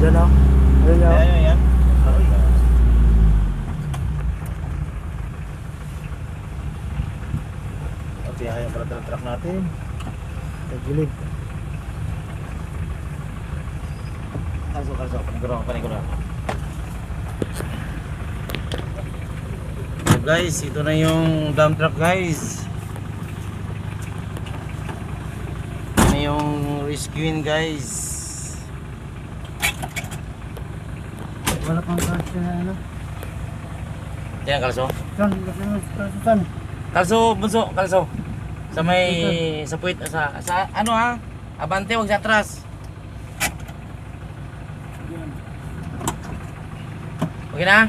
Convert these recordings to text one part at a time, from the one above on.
Yan o. Ayun o. Ayan, ayan, ayan. Aroy. At yan yung pala ng truck natin. Sa gilid. Kalso, kalso. Paniguro, paniguro. So guys, ito na yung dump truck guys. Ito na yung rescuing guys. Wala pang kasi na ano. Yan kalso. San, laki mo sa san. Kalso, bunso, kalso. Sa may, sa puwit, sa, sa ano ha? Abante, wag sa atras. Okay na?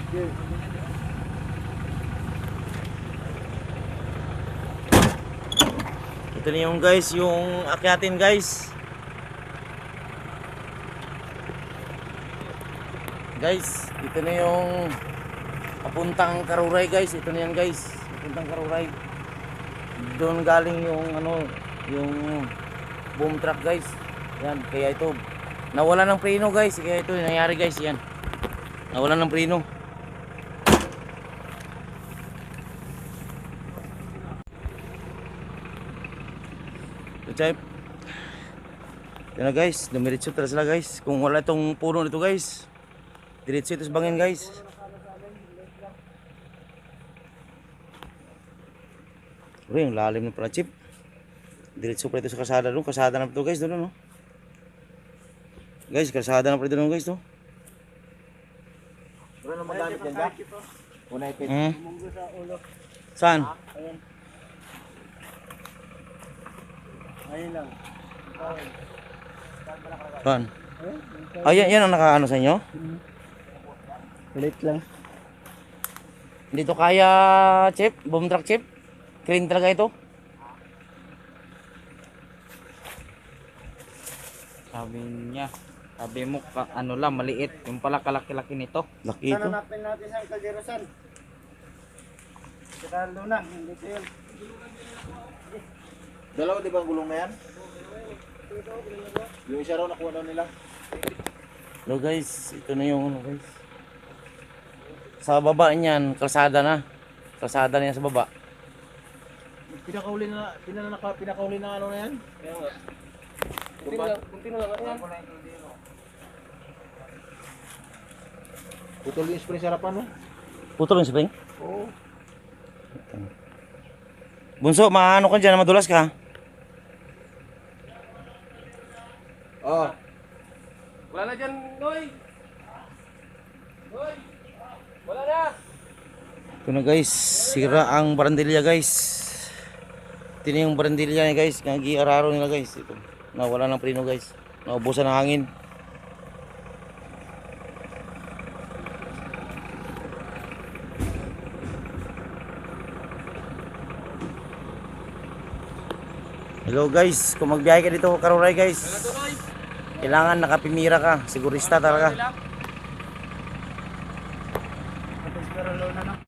Ito na yung guys, yung akyatin guys. Guys, ito na yung papuntang Karuray guys. Ito na yan guys. Papuntang Karuray. Doon galing yung ano, yung boom truck guys. Yan, kaya ito nawala ng preno guys. Kaya ito nangyari guys, yan. Nawala ng preno. Chip. Yan na guys, dumiretso talaga sila guys. Kung wala itong puno nito guys, diretso ito sa bangin guys. Bro, yung lalim ng pala chip. Diretso pa ito sa kasada doon. Kasada na ito guys doon no. Guys, kasada na pa ito doon guys to. Wala na magamit yan ba? Una ipit. Hmm. Saan? Ayun. Ayun lang. Saan? Ah, yan, yan ang nakaano sa inyo? Late lang. Hindi to kaya chip, boom truck chip. Clean talaga ito. Sabi niya, sabi mo ka, ano lang, maliit. Yung pala kalaki-laki nito. Laki ito. hanapin natin sa Calderosan? Sa Luna, hindi ko yun. Dalawa di ba ang gulong na yan? Yung isa raw nakuha daw nila. Hello guys, ito na yung ano guys. Sa baba niyan, kalsada na. Kalsada na yan sa baba. Pinakauli na, pinanaka, pinakauli na ano na yan? Kaya nga. Kunti na lang yan. Putol yung spring sa harapan, no? Putol yung spring. Oo. Bunso, maano ka dyan, madulas ka. Oh. Wala na dyan! Noy! Wala na! Ito na guys, sira ang barandilya guys. Ito yung barandilya niya guys, nag-iararo nila guys. Ito, nawala ng preno guys. Naubusan ng hangin. Hello guys, kung magbiyahe ka dito Karuray guys. Kailangan nakapimira ka, sigurista talaga.